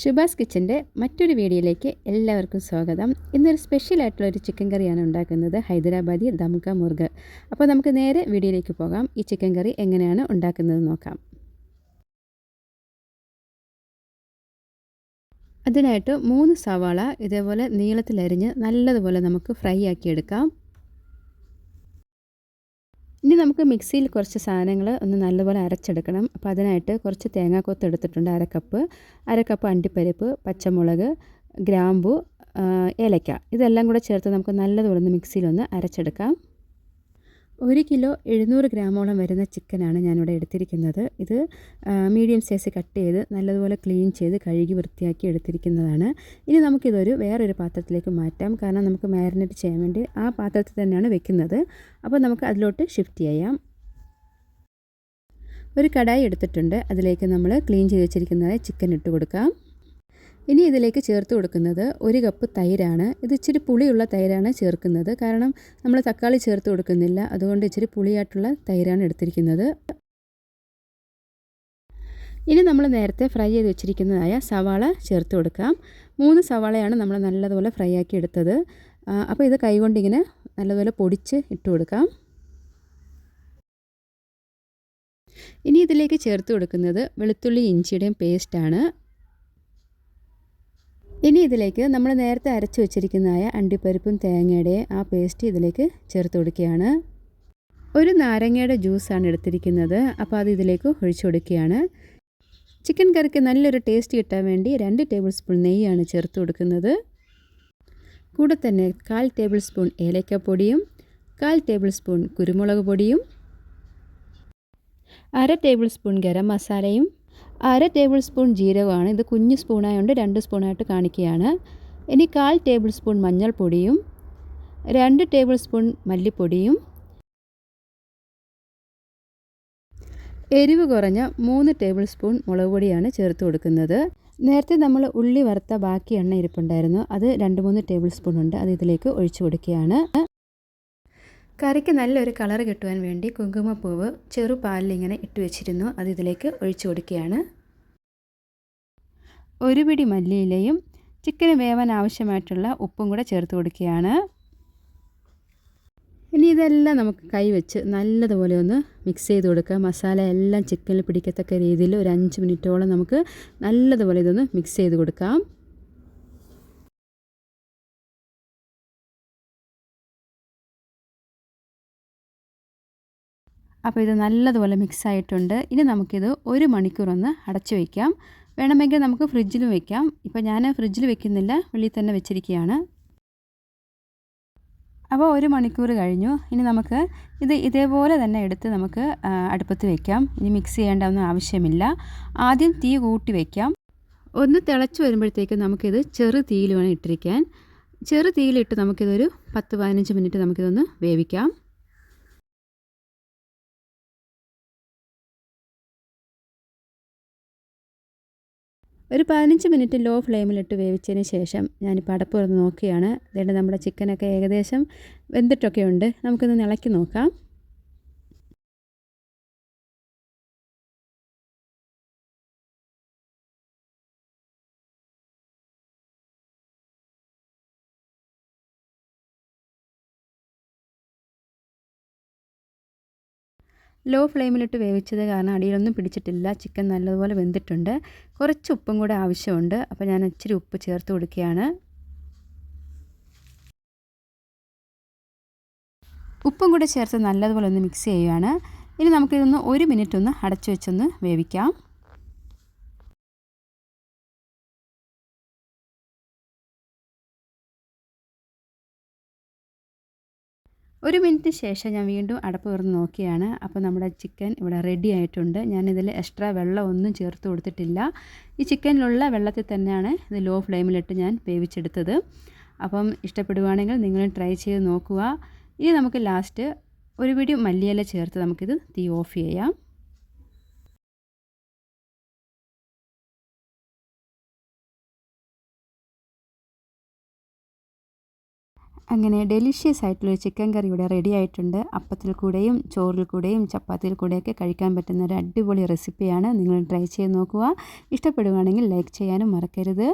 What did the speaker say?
ഷുബാസ് കിച്ചന്റെ മറ്റൊരു വീഡിയോയിലേക്ക് എല്ലാവർക്കും സ്വാഗതം. ഇന്നൊരു സ്പെഷ്യൽ ആയിട്ടുള്ള ഒരു ചിക്കൻ കറിയാണ് ഉണ്ടാക്കുന്നത് ഹൈദരാബാദി ദംക മുർഗ്. അപ്പോൾ നമുക്ക് നേരെ വീഡിയോയിലേക്ക് പോകാം. ഈ ചിക്കൻ കറി എങ്ങനെയാണ് ഉണ്ടാക്കുന്നത് നോക്കാം. അതിനായിട്ട് മൂന്ന് സവാള ഇതേപോലെ നീളത്തിലരിഞ്ഞ് നല്ലതുപോലെ നമുക്ക് ഫ്രൈ ആക്കി എടുക്കാം. ഇനി നമുക്ക് മിക്സിയിൽ കുറച്ച് സാധനങ്ങൾ ഒന്ന് നല്ലപോലെ അരച്ചെടുക്കണം. അപ്പോൾ അതിനായിട്ട് കുറച്ച് തേങ്ങാക്കൊത്ത് എടുത്തിട്ടുണ്ട് അര കപ്പ് അര കപ്പ് അണ്ടിപ്പരിപ്പ് പച്ചമുളക് ഗ്രാമ്പു ഏലക്ക. ഇതെല്ലാം കൂടെ ചേർത്ത് നമുക്ക് നല്ലതുപോലെ ഒന്ന് മിക്സിയിലൊന്ന് അരച്ചെടുക്കാം. ഒരു കിലോ എഴുന്നൂറ് ഗ്രാമോളം വരുന്ന ചിക്കനാണ് ഞാനിവിടെ എടുത്തിരിക്കുന്നത്. ഇത് മീഡിയം സൈസ് കട്ട് ചെയ്ത് നല്ലതുപോലെ ക്ലീൻ ചെയ്ത് കഴുകി വൃത്തിയാക്കി എടുത്തിരിക്കുന്നതാണ്. ഇനി നമുക്കിതൊരു വേറൊരു പാത്രത്തിലേക്ക് മാറ്റാം. കാരണം നമുക്ക് മാരിനേറ്റ് ചെയ്യാൻ വേണ്ടി ആ പാത്രത്തിൽ തന്നെയാണ് വെക്കുന്നത്. അപ്പോൾ നമുക്ക് അതിലോട്ട് ഷിഫ്റ്റ് ചെയ്യാം. ഒരു കടായി എടുത്തിട്ടുണ്ട്. അതിലേക്ക് നമ്മൾ ക്ലീൻ ചെയ്ത് വെച്ചിരിക്കുന്നതായി ചിക്കൻ ഇട്ട് കൊടുക്കാം. ഇനി ഇതിലേക്ക് ചേർത്ത് കൊടുക്കുന്നത് ഒരു കപ്പ് തൈരാണ്. ഇത് ഇച്ചിരി പുളിയുള്ള തൈരാണ് ചേർക്കുന്നത്. കാരണം നമ്മൾ തക്കാളി ചേർത്ത് കൊടുക്കുന്നില്ല. അതുകൊണ്ട് ഇച്ചിരി പുളിയായിട്ടുള്ള തൈരാണ് എടുത്തിരിക്കുന്നത്. ഇനി നമ്മൾ നേരത്തെ ഫ്രൈ ചെയ്ത് വെച്ചിരിക്കുന്നതായ സവാള ചേർത്ത് കൊടുക്കാം. മൂന്ന് സവാളയാണ് നമ്മൾ നല്ലതുപോലെ ഫ്രൈ ആക്കി എടുത്തത്. അപ്പോൾ ഇത് കൈകൊണ്ടിങ്ങനെ നല്ലതുപോലെ പൊടിച്ച് ഇട്ട് കൊടുക്കാം. ഇനി ഇതിലേക്ക് ചേർത്ത് കൊടുക്കുന്നത് വെളുത്തുള്ളി ഇഞ്ചിയുടെയും പേസ്റ്റാണ് ഇനി ഇതിലേക്ക് നമ്മൾ നേരത്തെ അരച്ചു വെച്ചിരിക്കുന്നതായ അണ്ടിപ്പരിപ്പും തേങ്ങയുടെ ആ പേസ്റ്റ് ഇതിലേക്ക് ചേർത്ത് കൊടുക്കുകയാണ്. ഒരു നാരങ്ങയുടെ ജ്യൂസാണ് എടുത്തിരിക്കുന്നത്. അപ്പോൾ അത് ഇതിലേക്ക് ഒഴിച്ചു കൊടുക്കുകയാണ്. ചിക്കൻ കറിക്ക് നല്ലൊരു ടേസ്റ്റ് കിട്ടാൻ വേണ്ടി രണ്ട് ടേബിൾ സ്പൂൺ നെയ്യാണ് ചേർത്ത് കൊടുക്കുന്നത്. കൂടെ തന്നെ കാൽ ടേബിൾ സ്പൂൺ ഏലക്കപ്പൊടിയും കാൽ ടേബിൾ സ്പൂൺ കുരുമുളക് പൊടിയും അര ടേബിൾ സ്പൂൺ ഗരം മസാലയും അര ടേബിൾ സ്പൂൺ ജീരകമാണ്. ഇത് കുഞ്ഞ് സ്പൂണായതുകൊണ്ട് രണ്ട് സ്പൂണായിട്ട് കാണിക്കുകയാണ് ഇനി കാൽ ടേബിൾ സ്പൂൺ മഞ്ഞൾപ്പൊടിയും രണ്ട് ടേബിൾ സ്പൂൺ മല്ലിപ്പൊടിയും എരിവ് കുറഞ്ഞ മൂന്ന് ടേബിൾ സ്പൂൺ മുളക് പൊടിയാണ് ചേർത്ത് കൊടുക്കുന്നത്. നേരത്തെ നമ്മൾ ഉള്ളി വറുത്ത ബാക്കി എണ്ണ ഇരിപ്പുണ്ടായിരുന്നു. അത് രണ്ട് മൂന്ന് ടേബിൾ സ്പൂൺ ഉണ്ട്. അത് ഇതിലേക്ക് ഒഴിച്ചു കൊടുക്കുകയാണ്. കറിക്ക് നല്ലൊരു കളർ കിട്ടുവാൻ വേണ്ടി കുങ്കുമപ്പൂവ് ചെറുപാലിൽ ഇങ്ങനെ ഇട്ട് വെച്ചിരുന്നു. അത് ഇതിലേക്ക് ഒഴിച്ചു കൊടുക്കുകയാണ്. ഒരു പിടി മല്ലിയിലയും ചിക്കന് വേവാൻ ആവശ്യമായിട്ടുള്ള ഉപ്പും കൂടെ ചേർത്ത് കൊടുക്കുകയാണ്. ഇനി ഇതെല്ലാം നമുക്ക് കൈ വെച്ച് നല്ലതുപോലെ ഒന്ന് മിക്സ് ചെയ്ത് കൊടുക്കുക മസാല എല്ലാം ചിക്കനിൽ പിടിക്കത്തക്ക രീതിയിൽ ഒരു അഞ്ച് മിനിറ്റോളം നമുക്ക് നല്ലതുപോലെ ഇതൊന്ന് മിക്സ് ചെയ്ത് കൊടുക്കാം. അപ്പോൾ ഇത് നല്ലതുപോലെ മിക്സ് ആയിട്ടുണ്ട്. ഇനി നമുക്കിത് ഒരു മണിക്കൂറൊന്ന് അടച്ചു വയ്ക്കാം വേണമെങ്കിൽ നമുക്ക് ഫ്രിഡ്ജിലും വെക്കാം. ഇപ്പോൾ ഞാൻ ഫ്രിഡ്ജിൽ വെക്കുന്നില്ല വെളിയിൽ തന്നെ വെച്ചിരിക്കുകയാണ്. അപ്പോൾ ഒരു മണിക്കൂർ കഴിഞ്ഞു. ഇനി നമുക്ക് ഇത് ഇതേപോലെ തന്നെ എടുത്ത് നമുക്ക് അടുപ്പത്ത് വെക്കാം. ഇനി മിക്സ് ചെയ്യേണ്ട ഒന്നും ആവശ്യമില്ല. ആദ്യം തീ കൂട്ടി വയ്ക്കാം ഒന്ന് തിളച്ച് വരുമ്പോഴത്തേക്ക് നമുക്കിത് ചെറു തീയിൽ വേണം ഇട്ടിരിക്കാൻ. ചെറു തീയിലിട്ട് നമുക്കിതൊരു പത്ത് പതിനഞ്ച് മിനിറ്റ് നമുക്കിതൊന്ന് വേവിക്കാം. ഒരു പതിനഞ്ച് മിനിറ്റ് ലോ ഫ്ലെയിമിലിട്ട് വേവിച്ചതിന് ശേഷം ഞാനിപ്പോൾ അടപ്പ് തുറന്ന് നോക്കുകയാണ്. അതുകൊണ്ട് നമ്മുടെ ചിക്കനൊക്കെ ഏകദേശം വെന്തിട്ടൊക്കെ ഉണ്ട് നമുക്കൊന്ന് ഇളക്കി നോക്കാം. ലോ ഫ്ലെയിമിലിട്ട് വേവിച്ചത് കാരണം അടിയിലൊന്നും പിടിച്ചിട്ടില്ല. ചിക്കൻ നല്ലതുപോലെ വെന്തിട്ടുണ്ട്. കുറച്ച് ഉപ്പും കൂടെ ആവശ്യമുണ്ട്. അപ്പോൾ ഞാൻ ഇച്ചിരി ഉപ്പ് ചേർത്ത് കൊടുക്കുകയാണ്. ഉപ്പും കൂടെ ചേർത്ത് നല്ലതുപോലെ ഒന്ന് മിക്സ് ചെയ്യുകയാണ്. ഇനി നമുക്കിതൊന്ന് ഒരു മിനിറ്റ് ഒന്ന് അടച്ചു വെച്ചൊന്ന് വേവിക്കാം. ഒരു മിനിറ്റ് ശേഷം ഞാൻ വീണ്ടും അടപ്പ് തുറന്ന് നോക്കിയാണ്. അപ്പോൾ നമ്മുടെ ചിക്കൻ ഇവിടെ റെഡി ആയിട്ടുണ്ട്. ഞാനിതിൽ എക്സ്ട്രാ വെള്ളം ഒന്നും ചേർത്ത് കൊടുത്തിട്ടില്ല. ഈ ചിക്കനിലുള്ള വെള്ളത്തിൽ തന്നെയാണ് ഇത് ലോ ഫ്ലെയിമിലിട്ട് ഞാൻ വേവിച്ചെടുത്തത്. അപ്പം ഇഷ്ടപ്പെടുവാണെങ്കിൽ നിങ്ങളും ട്രൈ ചെയ്ത് നോക്കുക. ഇനി നമുക്ക് ലാസ്റ്റ് ഒരു പിടി മല്ലിയില ചേർത്ത് നമുക്കിത് തീ ഓഫ് ചെയ്യാം. അങ്ങനെ ഡെലിഷ്യസ് ആയിട്ടുള്ളൊരു ചിക്കൻ കറി ഇവിടെ റെഡി ആയിട്ടുണ്ട്. അപ്പത്തിൽ കൂടെയും ചോറിൽ കൂടെയും ചപ്പാത്തിയിൽ കൂടെയൊക്കെ കഴിക്കാൻ പറ്റുന്ന ഒരു അടിപൊളി റെസിപ്പിയാണ് നിങ്ങൾ ട്രൈ ചെയ്ത് നോക്കുക. ഇഷ്ടപ്പെടുകയാണെങ്കിൽ ലൈക്ക് ചെയ്യാനും മറക്കരുത്.